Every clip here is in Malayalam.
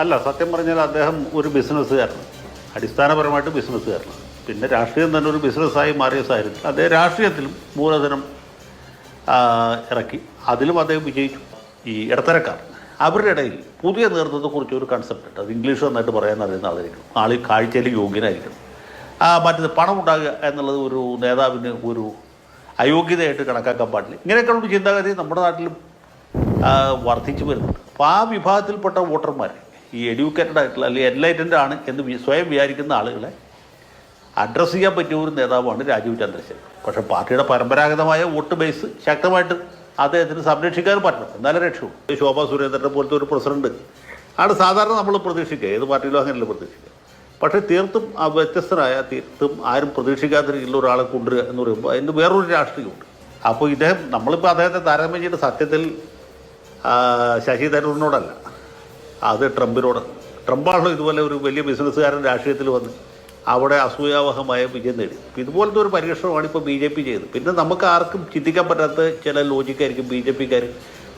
അല്ല സത്യം പറഞ്ഞാൽ അദ്ദേഹം ഒരു ബിസിനസ്സുകാരനാണ്. അടിസ്ഥാനപരമായിട്ട് ബിസിനസ്സുകാരനാണ്. പിന്നെ രാഷ്ട്രീയം തന്നെ ഒരു ബിസിനസ്സായി മാറിയ സാഹചര്യത്തിൽ അദ്ദേഹം രാഷ്ട്രീയത്തിലും മൂലധനം ഇറക്കി. അതിലും അദ്ദേഹം വിജയിച്ചു. ഈ ഇടത്തരക്കാർ അവരുടെ ഇടയിൽ പുതിയ നേതൃത്വത്തെക്കുറിച്ച് ഒരു കൺസെപ്റ്റ് ഉണ്ട്. അത് ഇംഗ്ലീഷ് നന്നായിട്ട് പറയാൻ അറിയുന്ന ആളായിരിക്കണം. ആൾ കാഴ്ചയിൽ യോഗ്യനായിരിക്കണം. മറ്റത് പണം ഉണ്ടാകുക എന്നുള്ളത് ഒരു നേതാവിന് ഒരു അയോഗ്യതയായിട്ട് കണക്കാക്കാൻ പാടില്ല. ഇങ്ങനെയൊക്കെയുള്ള ചിന്താഗതി നമ്മുടെ നാട്ടിലും വർദ്ധിച്ചു വരുന്നുണ്ട്. അപ്പോൾ ആ വിഭാഗത്തിൽപ്പെട്ട വോട്ടർമാർ ഈ എഡ്യൂക്കേറ്റഡ് ആയിട്ടുള്ള അല്ലെങ്കിൽ എൻലൈറ്റൻഡ് ആണ് എന്ന് സ്വയം വിചാരിക്കുന്ന ആളുകളെ അഡ്രസ്സ് ചെയ്യാൻ പറ്റിയ ഒരു നേതാവാണ് രാജീവ് ചന്ദ്രശേഖർ പക്ഷേ പാർട്ടിയുടെ പരമ്പരാഗതമായ വോട്ട് ബേസ് ശക്തമായിട്ട് അദ്ദേഹത്തിന് സംരക്ഷിക്കാൻ പറ്റണം. എന്നാലേ രക്ഷയുള്ളൂ. ശോഭാ സുരേന്ദ്രനെ പോലത്തെ ഒരു പ്രസിഡന്റ് ആണ് സാധാരണ നമ്മൾ പ്രതീക്ഷിക്കുക. ഏത് പാർട്ടിയിലും അങ്ങനെയല്ല പ്രതീക്ഷിക്കുക. പക്ഷേ തീർത്തും വ്യത്യസ്തനായ തീർത്തും ആരും പ്രതീക്ഷിക്കാത്ത രീതിയിലുള്ള ഒരാളെ കൊണ്ടുവരിക എന്ന് പറയുമ്പോൾ അതിന് വേറൊരു രാഷ്ട്രീയമുണ്ട്. അപ്പോൾ ഇദ്ദേഹം നമ്മളിപ്പോൾ അദ്ദേഹത്തെ താരതമ്യം ചെയ്ത് സത്യത്തിൽ ശശി തരൂരിനോടല്ല. അത് ട്രംപിനോട്. ട്രംപാണല്ലോ ഇതുപോലെ ഒരു വലിയ ബിസിനസ്സുകാരൻ രാഷ്ട്രീയത്തിൽ വന്ന് അവിടെ അസൂയാവഹമായ വിജയം നേടി. ഇതുപോലത്തെ ഒരു പരീക്ഷണമാണ് ഇപ്പോൾ ബി ജെ പി ചെയ്തത്. പിന്നെ നമുക്ക് ആർക്കും ചിന്തിക്കാൻ പറ്റാത്ത ചില ലോജിക്കായിരിക്കും ബി ജെ പിക്കാർ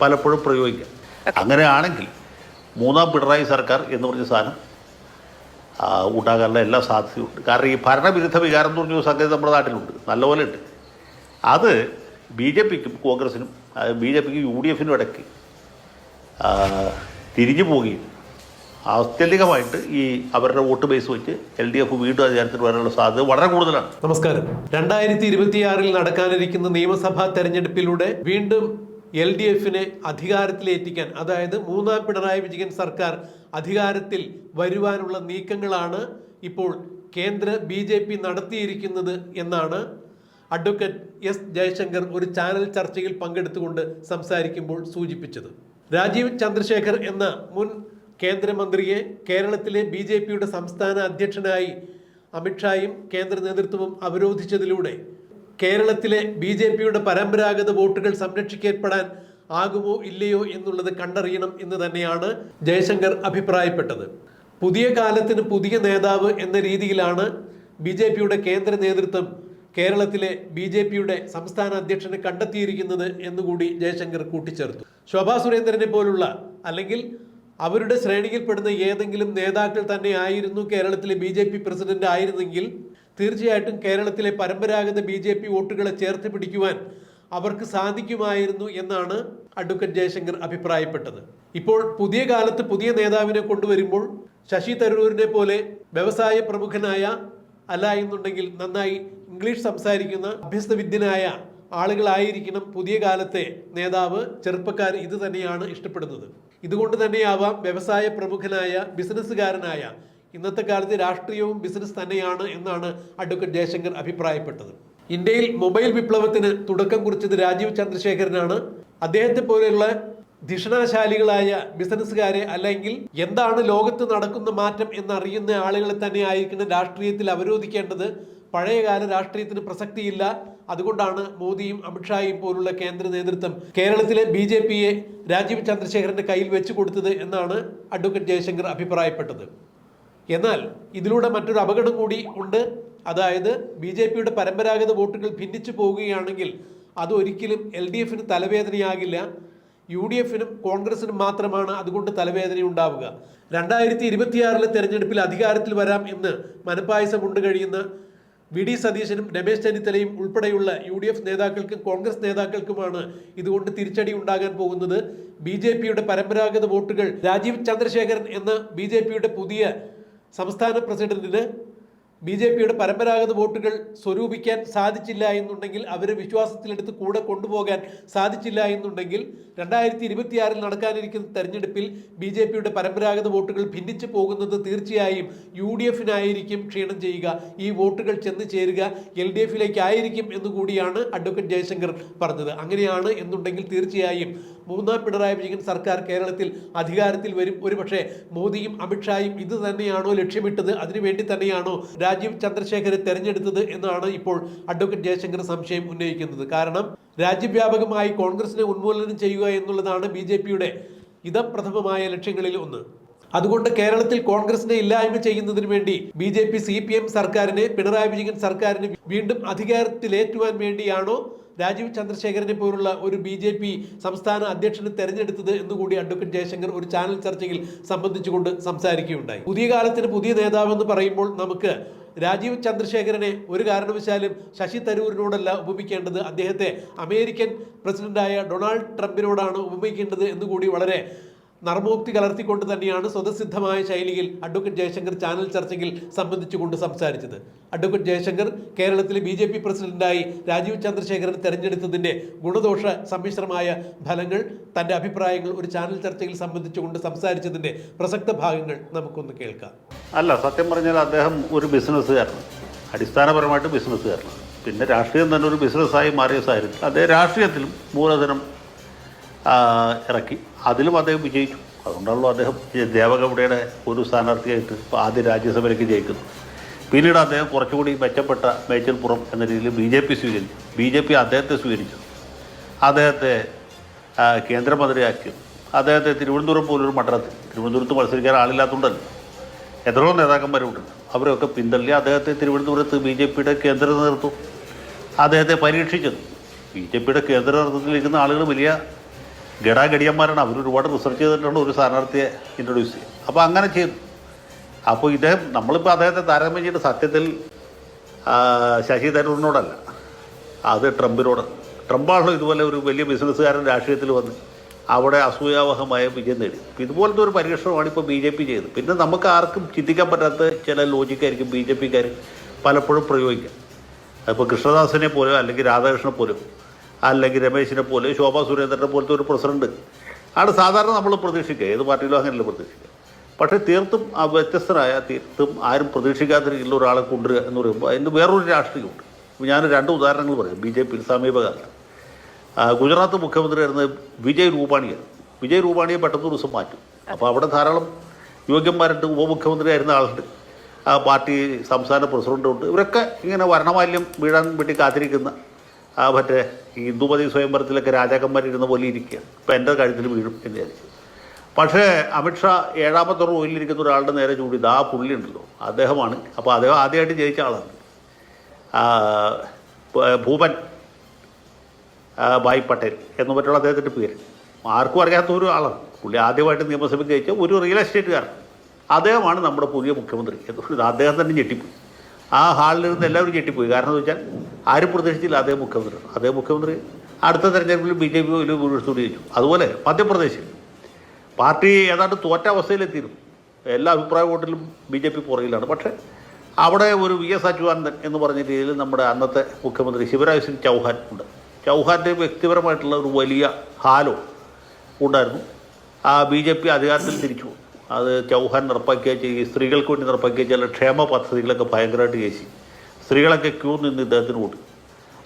പലപ്പോഴും പ്രയോഗിക്കുക. അങ്ങനെയാണെങ്കിൽ മൂന്നാം പിണറായി സർക്കാർ എന്ന് പറഞ്ഞ സാധനം ഉണ്ടാകാനുള്ള എല്ലാ സാധ്യതയുണ്ട്. കാരണം ഈ ഭരണവിരുദ്ധ വികാരം എന്ന് പറഞ്ഞ സംഗതി നമ്മുടെ നാട്ടിലുണ്ട്. നല്ലപോലെ ഉണ്ട് അത് ബി ജെ പിക്കും കോൺഗ്രസിനും ബി ജെ പിക്കും യു ഡി എഫിനും ഇടയ്ക്ക് തിരിഞ്ഞു പോവുകയും ആത്യന്തികമായിട്ട് ഈ അവരുടെ വോട്ട് ബേസ് വെച്ച് എൽ ഡി എഫ് വീണ്ടും അധികാരത്തിൽ വരാനുള്ള സാധ്യത വളരെ കൂടുതലാണ്. നമസ്കാരം. രണ്ടായിരത്തി ഇരുപത്തിയാറിൽ നടക്കാനിരിക്കുന്ന നിയമസഭാ തെരഞ്ഞെടുപ്പിലൂടെ വീണ്ടും എൽ ഡി എഫിനെ അധികാരത്തിലെത്തിക്കാൻ അതായത് മൂന്നാം പിണറായി വിജയൻ സർക്കാർ അധികാരത്തിൽ വരുവാനുള്ള നീക്കങ്ങളാണ് ഇപ്പോൾ കേന്ദ്ര ബി ജെ പി നടത്തിയിരിക്കുന്നത് എന്നാണ് അഡ്വക്കേറ്റ് എസ് ജയശങ്കർ ഒരു ചാനൽ ചർച്ചയിൽ പങ്കെടുത്തുകൊണ്ട് സംസാരിക്കുമ്പോൾ സൂചിപ്പിച്ചത്. രാജീവ് ചന്ദ്രശേഖർ എന്ന മുൻ കേന്ദ്രമന്ത്രിയെ കേരളത്തിലെ ബി ജെ പിയുടെ സംസ്ഥാന അധ്യക്ഷനായി അമിത്ഷായും കേന്ദ്ര നേതൃത്വവും അവരോധിച്ചതിലൂടെ കേരളത്തിലെ ബി ജെ പിയുടെ പരമ്പരാഗത വോട്ടുകൾ സംരക്ഷിക്കപ്പെടാൻ ആകുമോ ഇല്ലയോ എന്നുള്ളത് കണ്ടറിയണം എന്ന് തന്നെയാണ് ജയശങ്കർ അഭിപ്രായപ്പെട്ടത്. പുതിയ കാലത്തിന് പുതിയ നേതാവ് എന്ന രീതിയിലാണ് ബി കേന്ദ്ര നേതൃത്വം കേരളത്തിലെ ബി ജെ പിയുടെ സംസ്ഥാന അധ്യക്ഷനെ കണ്ടെത്തിയിരിക്കുന്നത് എന്നുകൂടി ജയശങ്കർ കൂട്ടിച്ചേർത്തു. ശോഭാ സുരേന്ദ്രനെ പോലുള്ള അല്ലെങ്കിൽ അവരുടെ ശ്രേണിയിൽപ്പെടുന്ന ഏതെങ്കിലും നേതാക്കൾ തന്നെ ആയിരുന്നു കേരളത്തിലെ ബി ജെ പി പ്രസിഡന്റ് ആയിരുന്നെങ്കിൽ തീർച്ചയായിട്ടും കേരളത്തിലെ പരമ്പരാഗത ബി ജെ പി വോട്ടുകളെ ചേർത്ത് പിടിക്കുവാൻ അവർക്ക് സാധിക്കുമായിരുന്നു എന്നാണ് അഡ്വക്കേറ്റ് ജയശങ്കർ അഭിപ്രായപ്പെട്ടത്. ഇപ്പോൾ പുതിയ കാലത്ത് പുതിയ നേതാവിനെ കൊണ്ടുവരുമ്പോൾ ശശി തരൂരിനെ പോലെ വ്യവസായ പ്രമുഖനായ അല്ല എന്നുണ്ടെങ്കിൽ നന്നായി ഇംഗ്ലീഷ് സംസാരിക്കുന്ന അഭ്യസ്തവിദ്യനായ ആളുകളായിരിക്കണം പുതിയ കാലത്തെ നേതാവ് ചെറുപ്പക്കാർ ഇത് തന്നെയാണ് ഇഷ്ടപ്പെടുന്നത്. ഇതുകൊണ്ട് തന്നെയാവാം വ്യവസായ പ്രമുഖനായ ബിസിനസ്സുകാരനായ ഇന്നത്തെ കാലത്ത് രാഷ്ട്രീയവും ബിസിനസ് തന്നെയാണ് എന്നാണ് അഡ്വക്കേറ്റ് ജയശങ്കർ അഭിപ്രായപ്പെട്ടത്. ഇന്ത്യയിൽ മൊബൈൽ വിപ്ലവത്തിന് തുടക്കം കുറിച്ചത് രാജീവ് ചന്ദ്രശേഖരനാണ്. അദ്ദേഹത്തെ പോലെയുള്ള ധിഷണാശാലികളായ ബിസിനസ്സുകാരെ അല്ലെങ്കിൽ എന്താണ് ലോകത്ത് നടക്കുന്ന മാറ്റം എന്നറിയുന്ന ആളുകളെ തന്നെ ആയിരിക്കണം രാഷ്ട്രീയത്തിൽ അവരോധിക്കേണ്ടത് പഴയകാല രാഷ്ട്രീയത്തിന് പ്രസക്തിയില്ല. അതുകൊണ്ടാണ് മോദിയും അമിത്ഷായും പോലുള്ള കേന്ദ്ര നേതൃത്വം കേരളത്തിലെ ബി ജെ പിയെ രാജീവ് ചന്ദ്രശേഖരന്റെ കയ്യിൽ വെച്ചു കൊടുത്തത് എന്നാണ് അഡ്വക്കേറ്റ് ജയശങ്കർ അഭിപ്രായപ്പെട്ടത്. എന്നാൽ ഇതിലൂടെ മറ്റൊരു അപകടം കൂടി ഉണ്ട്. അതായത് ബി ജെ പിയുടെ പരമ്പരാഗത വോട്ടുകൾ ഭിന്നിച്ചു പോവുകയാണെങ്കിൽ അത് ഒരിക്കലും എൽ ഡി എഫിന് തലവേദനയാകില്ല. യു ഡി എഫിനും കോൺഗ്രസിനും മാത്രമാണ് അതുകൊണ്ട് തലവേദന ഉണ്ടാവുക രണ്ടായിരത്തി ഇരുപത്തിയാറിലെ തെരഞ്ഞെടുപ്പിൽ അധികാരത്തിൽ വരാം എന്ന് മനപ്പായസം കൊണ്ട് കഴിയുന്ന വി ഡി സതീശനും രമേശ് ചെന്നിത്തലയും ഉൾപ്പെടെയുള്ള യു ഡി എഫ് നേതാക്കൾക്കും കോൺഗ്രസ് നേതാക്കൾക്കുമാണ് ഇതുകൊണ്ട് തിരിച്ചടി ഉണ്ടാകാൻ പോകുന്നത്. ബി ജെ പിയുടെ പരമ്പരാഗത വോട്ടുകൾ രാജീവ് ചന്ദ്രശേഖരൻ എന്ന ബി ജെ പിയുടെ പുതിയ സംസ്ഥാന പ്രസിഡന്റിന് ബി ജെ പിയുടെ പരമ്പരാഗത വോട്ടുകൾ സ്വരൂപിക്കാൻ സാധിച്ചില്ല എന്നുണ്ടെങ്കിൽ അവരെ വിശ്വാസത്തിലെടുത്ത് കൂടെ കൊണ്ടുപോകാൻ സാധിച്ചില്ല എന്നുണ്ടെങ്കിൽ രണ്ടായിരത്തി ഇരുപത്തിയാറിൽ നടക്കാനിരിക്കുന്ന തെരഞ്ഞെടുപ്പിൽ ബി ജെ പിയുടെ പരമ്പരാഗത വോട്ടുകൾ ഭിന്നിച്ചു പോകുന്നത് തീർച്ചയായും യു ഡി എഫിനായിരിക്കും ക്ഷീണം ചെയ്യുക. ഈ വോട്ടുകൾ ചെന്ന് ചേരുക. എൽ ഡി എഫിലേക്കായിരിക്കും എന്നുകൂടിയാണ് അഡ്വക്കേറ്റ് ജയശങ്കർ പറഞ്ഞത്. അങ്ങനെയാണ് എന്നുണ്ടെങ്കിൽ തീർച്ചയായും മൂന്നാം പിണറായി വിജയൻ സർക്കാർ കേരളത്തിൽ അധികാരത്തിൽ വരും. ഒരുപക്ഷെ മോദിയും അമിത്ഷായും ഇത് തന്നെയാണോ ലക്ഷ്യമിട്ടത്? അതിനുവേണ്ടി തന്നെയാണോ രാജീവ് ചന്ദ്രശേഖരെ തെരഞ്ഞെടുത്തത് എന്നാണ് ഇപ്പോൾ അഡ്വക്കേറ്റ് ജയശങ്കർ സംശയം ഉന്നയിക്കുന്നത്. കാരണം രാജ്യവ്യാപകമായി കോൺഗ്രസിനെ ഉന്മൂലനം ചെയ്യുക എന്നുള്ളതാണ് ബി ജെ പിയുടെ ഇതപ്രഥമമായ ലക്ഷ്യങ്ങളിൽ ഒന്ന്. അതുകൊണ്ട് കേരളത്തിൽ കോൺഗ്രസിനെ ഇല്ലായ്മ ചെയ്യുന്നതിന് വേണ്ടി B J P C P M സർക്കാരിനെ പിണറായി വിജയൻ സർക്കാരിന് വീണ്ടും അധികാരത്തിലേറ്റുവാൻ വേണ്ടിയാണോ രാജീവ് ചന്ദ്രശേഖരനെ പോലുള്ള ഒരു ബി ജെ പി സംസ്ഥാന അധ്യക്ഷനെ തെരഞ്ഞെടുത്തത് എന്നുകൂടി അഡ്വക്കേറ്റ് ജയശങ്കർ ഒരു ചാനൽ ചർച്ചയിൽ സംബന്ധിച്ചുകൊണ്ട് സംസാരിക്കുകയുണ്ടായി. പുതിയ കാലത്തിന് പുതിയ നേതാവെന്ന് പറയുമ്പോൾ നമുക്ക് രാജീവ് ചന്ദ്രശേഖരനെ ഒരു കാരണവശാലും ശശി തരൂരിനോടല്ല ഉപമിക്കേണ്ടത്. അദ്ദേഹത്തെ അമേരിക്കൻ പ്രസിഡന്റായ ഡൊണാൾഡ് ട്രംപിനോടാണ് ഉപമിക്കേണ്ടത് എന്നുകൂടി വളരെ നർമ്മോക്തി കലർത്തിക്കൊണ്ട് തന്നെയാണ് സ്വതസിദ്ധമായ ശൈലിയിൽ അഡ്വക്കേറ്റ് ജയശങ്കർ ചാനൽ ചർച്ചയിൽ സംബന്ധിച്ചുകൊണ്ട് സംസാരിച്ചത്. അഡ്വക്കേറ്റ് ജയശങ്കർ കേരളത്തിലെ ബി ജെ പി പ്രസിഡന്റായി രാജീവ് ചന്ദ്രശേഖരൻ തെരഞ്ഞെടുത്തതിന്റെ ഗുണദോഷ സമ്മിശ്രമായ ഫലങ്ങൾ തന്റെ അഭിപ്രായങ്ങൾ ഒരു ചാനൽ ചർച്ചയിൽ സംബന്ധിച്ചുകൊണ്ട് സംസാരിച്ചതിന്റെ പ്രസക്ത ഭാഗങ്ങൾ നമുക്കൊന്ന് കേൾക്കാം. അല്ല സത്യം പറഞ്ഞാൽ അദ്ദേഹം ഒരു ബിസിനസ്സുകാരനാണ്. അടിസ്ഥാനപരമായിട്ട് ബിസിനസ്സുകാരനാണ്. പിന്നെ രാഷ്ട്രീയം തന്നെ ഒരു ബിസിനസ്സായി മാറിയ സാഹചര്യത്തിൽ അദ്ദേഹം രാഷ്ട്രീയത്തിലും മൂലധനം ഇറക്കി. അതിലും അദ്ദേഹം വിജയിച്ചു. അതുകൊണ്ടാണല്ലോ അദ്ദേഹം ദേവഗൗഡയുടെ ഒരു സ്ഥാനാർത്ഥിയായിട്ട് ആദ്യ രാജ്യസഭയിലേക്ക് ജയിക്കുന്നത്. പിന്നീട് അദ്ദേഹം കുറച്ചുകൂടി മെച്ചപ്പെട്ട മേച്ചൽപ്പുറം എന്ന രീതിയിൽ ബി ജെ പി സ്വീകരിച്ചു. ബി ജെ പി അദ്ദേഹത്തെ സ്വീകരിച്ചു. അദ്ദേഹത്തെ ആ, കേന്ദ്രമന്ത്രിയാക്കി. അദ്ദേഹത്തെ തിരുവനന്തപുരം പോലൊരു മണ്ഡലത്തിൽ. തിരുവനന്തപുരത്ത് മത്സരിക്കാൻ ആളില്ലാത്തതുകൊണ്ടല്ല. എത്രയോ നേതാക്കന്മാരുണ്ട്. അവരൊക്കെ പിന്തള്ളി അദ്ദേഹത്തെ തിരുവനന്തപുരത്ത് ബി ജെ പിയുടെ കേന്ദ്ര നേതൃത്വം അദ്ദേഹത്തെ പരീക്ഷിച്ചത് ബി ജെ പിയുടെ കേന്ദ്ര നേതൃത്വത്തിലിരിക്കുന്ന ആളുകൾ വലിയ ഗടാഗടിയന്മാരാണ് അവർ ഒരുപാട് റിസർച്ച് ചെയ്തിട്ടുണ്ട് ഒരു സ്ഥാനാർത്ഥിയെ ഇൻട്രൊഡ്യൂസ് ചെയ്യും അപ്പോൾ അങ്ങനെ ചെയ്തു. അപ്പോൾ ഇദ്ദേഹം നമ്മളിപ്പോൾ അദ്ദേഹത്തെ താരതമ്യം ചെയ്യേണ്ട സത്യത്തിൽ ശശി തരൂരിനോടല്ല. അത് ട്രംപിനോട്. ട്രംപാണല്ലോ ഇതുപോലെ ഒരു വലിയ ബിസിനസ്സുകാരൻ രാഷ്ട്രീയത്തിൽ വന്ന് അവിടെ അസൂയാവഹമായ വിജയം നേടി. അപ്പോൾ ഇതുപോലത്തെ ഒരു പരീക്ഷണമാണ് ഇപ്പോൾ ബി ജെ പി ചെയ്തത്. പിന്നെ നമുക്ക് ആർക്കും ചിന്തിക്കാൻ പറ്റാത്ത ചില ലോജിക്കായിരിക്കും ബി ജെ പിക്കാർ പലപ്പോഴും പ്രയോഗിക്കുക. അതിപ്പോൾ കൃഷ്ണദാസിനെ പോലെയോ അല്ലെങ്കിൽ രാധാകൃഷ്ണനെ പോലെയോ അല്ലെങ്കിൽ രമേശിനെ പോലെ ശോഭാ സുരേന്ദ്രനെ പോലത്തെ ഒരു പ്രസിഡന്റ്. ആണ് സാധാരണ നമ്മൾ പ്രതീക്ഷിക്കുക. ഏത് പാർട്ടിയിലും അങ്ങനെയല്ല പ്രതീക്ഷിക്കുക. പക്ഷേ തീർത്തും ആ വ്യത്യസ്തരായ തീർത്തും ആരും പ്രതീക്ഷിക്കാത്ത ഒരാളെ കൊണ്ടുവരിക എന്ന് പറയുമ്പോൾ അതിന് വേറൊരു രാഷ്ട്രീയമുണ്ട്. ഞാൻ രണ്ട് ഉദാഹരണങ്ങൾ പറയും. ബി ജെ പിയിൽ സമീപകാലത്ത്. ഗുജറാത്ത് മുഖ്യമന്ത്രിയായിരുന്ന വിജയ് രൂപാണിയാണ് വിജയ് രൂപാണിയെ പെട്ടെന്ന് ദിവസം മാറ്റും. അപ്പോൾ അവിടെ ധാരാളം യോഗ്യന്മാരുണ്ട് ഉപമുഖ്യമന്ത്രിയായിരുന്ന ആളുണ്ട്. ആ പാർട്ടി സംസ്ഥാന പ്രസിഡന്റുണ്ട്. ഇവരൊക്കെ ഇങ്ങനെ വരണമാല്യം വീഴാൻ വേണ്ടി കാത്തിരിക്കുന്ന ആ മറ്റേ ഈ ഹിന്ദുമതി സ്വയംവരത്തിലൊക്കെ രാജാക്കന്മാരിരുന്ന പോലെ ഇരിക്കുകയാണ് ഇപ്പം എന്റെ കഴുത്തിൽ വീഴും എന്ന് വിചാരിച്ചു. പക്ഷേ അമിത്ഷാ ഏഴാമത്തെ റോയിലിരിക്കുന്ന ഒരാളുടെ നേരെ ചൂടിയത് ആ പുള്ളി ഉണ്ടല്ലോ. അദ്ദേഹമാണ്. അപ്പോൾ അദ്ദേഹം ആദ്യമായിട്ട് ജയിച്ച ആളാണ്. ഭൂപൻ ഭായ് പട്ടേൽ എന്ന് പറ്റുള്ള അദ്ദേഹത്തിന്റെ പേര്. ആർക്കും അറിയാത്ത ഒരു ആളാണ്. പുള്ളി ആദ്യമായിട്ട് നിയമസഭയിൽ ജയിച്ച ഒരു റിയൽ എസ്റ്റേറ്റുകാരൻ. അദ്ദേഹമാണ് നമ്മുടെ പുതിയ മുഖ്യമന്ത്രി. അദ്ദേഹം തന്നെ ഞെട്ടിപ്പോയി. ആ ഹാളിലിരുന്ന് എല്ലാവരും ഞെട്ടിപ്പോയി. കാരണം എന്ന് വെച്ചാൽ ആരും പ്രതീക്ഷിച്ചില്ല അതേ മുഖ്യമന്ത്രി. അതേ മുഖ്യമന്ത്രി അടുത്ത തെരഞ്ഞെടുപ്പിൽ ബി ജെ പി വലിയ ഭൂരിപക്ഷത്തോട് ജയിച്ചു അതുപോലെ മധ്യപ്രദേശിൽ പാർട്ടി ഏതാണ്ട് തോറ്റ അവസ്ഥയിലെത്തിയിരുന്നു. എല്ലാ അഭിപ്രായ വോട്ടിലും ബി ജെ പി പുറകിലാണ്. പക്ഷേ അവിടെ ഒരു വി എസ് അച്യുതാനന്ദൻ എന്ന് പറഞ്ഞ രീതിയിൽ നമ്മുടെ അന്നത്തെ മുഖ്യമന്ത്രി ശിവരാജ് സിംഗ് ചൗഹാൻ ഉണ്ട്. ചൗഹാന്റെ വ്യക്തിപരമായിട്ടുള്ള ഒരു വലിയ ഹാലോ ഉണ്ടായിരുന്നു. ആ ബി ജെ പി അധികാരത്തിൽ തിരിച്ചു. അത് ചൗഹാൻ നടപ്പാക്കിയ സ്ത്രീകൾക്ക് വേണ്ടി നടപ്പാക്കിയ ചില ക്ഷേമ പദ്ധതികളൊക്കെ ഭയങ്കരമായിട്ട് ചേച്ചി. സ്ത്രീകളൊക്കെ ക്യൂ നിന്ന് ഇദ്ദേഹത്തിന് കൂട്ടി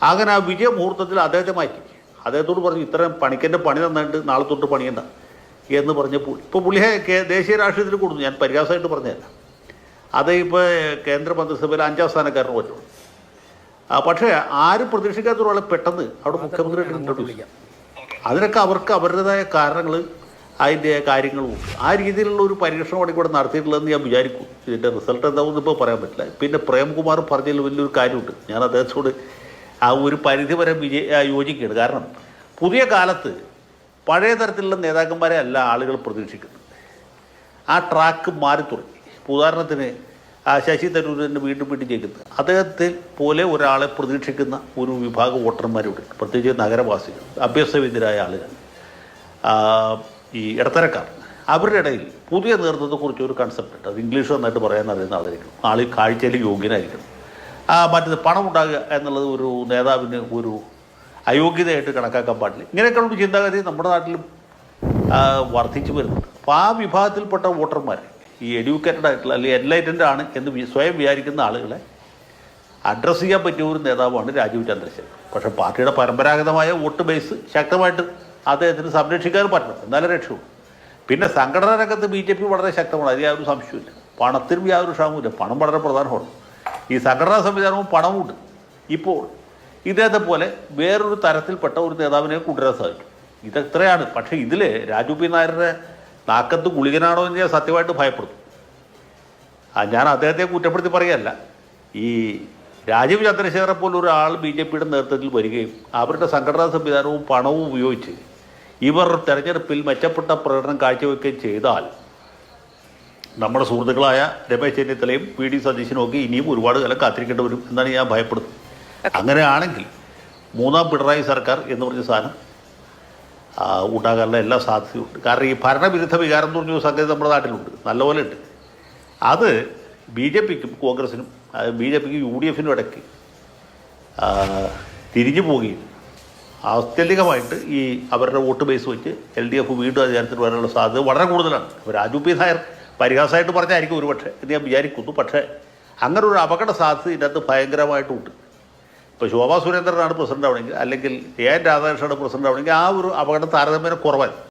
അങ്ങനെ ആ വിജയ മുഹൂർത്തത്തിൽ അദ്ദേഹത്തെ മാറ്റി. അദ്ദേഹത്തോട് പറഞ്ഞു ഇത്രയും പണിക്കന്റെ പണി നന്നായിട്ട് നാളെ തൊട്ട് പണിയണ്ട എന്ന് പറഞ്ഞ പുള്ളി ഇപ്പോൾ പുള്ളിയെ കേ- ദേശീയ രാഷ്ട്രീയത്തിൽ കൊടുത്തു. ഞാൻ പരിഹാസമായിട്ട് പറഞ്ഞതല്ല. അത് ഇപ്പോൾ കേന്ദ്ര മന്ത്രിസഭയിൽ അഞ്ചാം സ്ഥാനക്കാരന് പറ്റുള്ളൂ ആ, പക്ഷേ ആരും പ്രതീക്ഷിക്കാത്ത ഒരാളെ പെട്ടെന്ന് അവിടെ മുഖ്യമന്ത്രിയായിട്ട് ഇൻട്രൊഡ്യൂസ് അതിനൊക്കെ അവർക്ക് അവരുടേതായ കാരണങ്ങൾ അതിന്റെ കാര്യങ്ങൾ ആ രീതിയിലുള്ള ഒരു പരീക്ഷണം അവിടെ കൂടെ നടത്തിയിട്ടുള്ളതെന്ന് ഞാൻ വിചാരിക്കും. ഇതിന്റെ റിസൾട്ട് എന്താണെന്ന് ഇപ്പോൾ പറയാൻ പറ്റില്ല. പിന്നെ പ്രേംകുമാർ പറഞ്ഞതിൽ വലിയൊരു കാര്യമുണ്ട്. ഞാൻ അദ്ദേഹത്തോട് ആ ഒരു പരിധി വരെ വിജയ യോജിക്കുകയാണ്. കാരണം പുതിയ കാലത്ത് പഴയ തരത്തിലുള്ള നേതാക്കന്മാരെ അല്ല ആളുകൾ പ്രതീക്ഷിക്കുന്നത്. ആ ട്രാക്ക് മാറി തുടങ്ങി. ഉദാഹരണത്തിന് ആ ശശി തരൂർ തന്നെ വീണ്ടും വീണ്ടും ജയിക്കുന്നത്. അദ്ദേഹത്തെ പോലെ ഒരാളെ പ്രതീക്ഷിക്കുന്ന ഒരു വിഭാഗം വോട്ടർമാരുണ്ട്. പ്രത്യേകിച്ച് നഗരവാസികൾ അഭ്യസ്തവിദ്യരായ ആളുകൾ. ഈ ഇടത്തരക്കാർ. അവരുടെ ഇടയിൽ പുതിയ നേതൃത്വത്തെക്കുറിച്ച് ഒരു കൺസെപ്റ്റ് ഉണ്ട്. അത് ഇംഗ്ലീഷ് നന്നായിട്ട് പറയാൻ അറിയുന്ന ആളായിരിക്കണം ആൾ കാഴ്ചയിൽ യോഗ്യനായിരിക്കണം ആ മറ്റത് പണം ഉണ്ടാകുക എന്നുള്ളത് ഒരു നേതാവിന് ഒരു അയോഗ്യതയായിട്ട് കണക്കാക്കാൻ പാടില്ല. ഇങ്ങനെയൊക്കെയുള്ള ചിന്താഗതി നമ്മുടെ നാട്ടിലും വർദ്ധിച്ചു വരുന്നുണ്ട്. അപ്പോൾ ആ വിഭാഗത്തിൽപ്പെട്ട വോട്ടർമാർ ഈ എഡ്യൂക്കേറ്റഡ് ആയിട്ടുള്ള അല്ലെങ്കിൽ എൻലൈറ്റൻഡ് ആണ് എന്ന് സ്വയം വിചാരിക്കുന്ന ആളുകളെ അഡ്രസ്സ് ചെയ്യാൻ പറ്റിയ ഒരു നേതാവാണ് രാജീവ് ചന്ദ്രശേഖർ പക്ഷേ പാർട്ടിയുടെ പരമ്പരാഗതമായ വോട്ട് ബേസ് ശക്തമായിട്ട് അദ്ദേഹത്തിന് സംരക്ഷിക്കാൻ പറ്റണം. എന്നാലും രക്ഷവും പിന്നെ സംഘടനാ രംഗത്ത് ബി ജെ പി വളരെ ശക്തമാണ്. അതിൽ യാതൊരു സംശയമില്ല പണത്തിനും യാതൊരു ക്ഷാമവുമില്ല. പണം വളരെ പ്രധാനമാണ്. ഈ സംഘടനാ സംവിധാനവും പണവുമുണ്ട്. ഇപ്പോൾ ഇദ്ദേഹത്തെ പോലെ വേറൊരു തരത്തിൽപ്പെട്ട ഒരു നേതാവിനെ കൊണ്ടുവരാൻ സാധിക്കും. ഇതെത്രയാണ്? പക്ഷേ ഇതിൽ രാജു പി നായരുടെ നാക്കത്ത് ഗുളികനാണോ എന്ന് ഞാൻ സത്യമായിട്ട് ഭയപ്പെടുന്നു. ഞാൻ അദ്ദേഹത്തെ കുറ്റപ്പെടുത്തി പറയല്ല ഈ രാജീവ് ചന്ദ്രശേഖരെ പോലെ ഒരാൾ ബി ജെ പിയുടെ നേതൃത്വത്തിൽ വരികയും അവരുടെ സംഘടനാ സംവിധാനവും പണവും ഉപയോഗിച്ച് ഇവർ തെരഞ്ഞെടുപ്പിൽ മെച്ചപ്പെട്ട പ്രകടനം കാഴ്ചവെക്കുകയും ചെയ്താൽ നമ്മുടെ സുഹൃത്തുക്കളായ രമേശ് ചെന്നിത്തലയും പി ഡി സതീശനും ഒക്കെ ഇനിയും ഒരുപാട് കാലം കാത്തിരിക്കേണ്ടി വരും എന്നാണ് ഞാൻ ഭയപ്പെടുന്നത്. അങ്ങനെയാണെങ്കിൽ മൂന്നാം പിണറായി സർക്കാർ എന്ന് പറഞ്ഞ സാധനം ഉണ്ടാകാനുള്ള എല്ലാ സാധ്യതയുണ്ട്. കാരണം ഈ ഭരണവിരുദ്ധ വികാരം എന്ന് പറഞ്ഞ സംഗതി നമ്മുടെ നാട്ടിലുണ്ട്. നല്ലപോലെ ഉണ്ട്. അത് ബി ജെ പിക്കും കോൺഗ്രസിനും ബി ജെ പിക്കും യു ഡി എഫിനും ഇടയ്ക്ക് തിരിഞ്ഞു പോവുകയും ആത്യന്തികമായിട്ട് ഈ അവരുടെ വോട്ട് ബേസ് വെച്ച് എൽ ഡി എഫ് വീണ്ടും അധികാരത്തിൽ വരാനുള്ള സാധ്യത വളരെ കൂടുതലാണ്. രാജു പി നായർ പരിഹാസമായിട്ട് പറഞ്ഞായിരിക്കും ഒരുപക്ഷെ എന്ന് ഞാൻ വിചാരിക്കുന്നു. പക്ഷേ അങ്ങനെ ഒരു അപകട സാധ്യത ഇതിനകത്ത് ഭയങ്കരമായിട്ടുണ്ട്. ഇപ്പോൾ ശോഭാ സുരേന്ദ്രനാണ് പ്രസിഡന്റ് ആവണമെങ്കിൽ അല്ലെങ്കിൽ എ എൻ രാധാകൃഷ്ണനാണ് പ്രസിഡന്റ് ആവണമെങ്കിൽ ആ ഒരു അപകട താരതമ്യേന കുറവായിരുന്നു.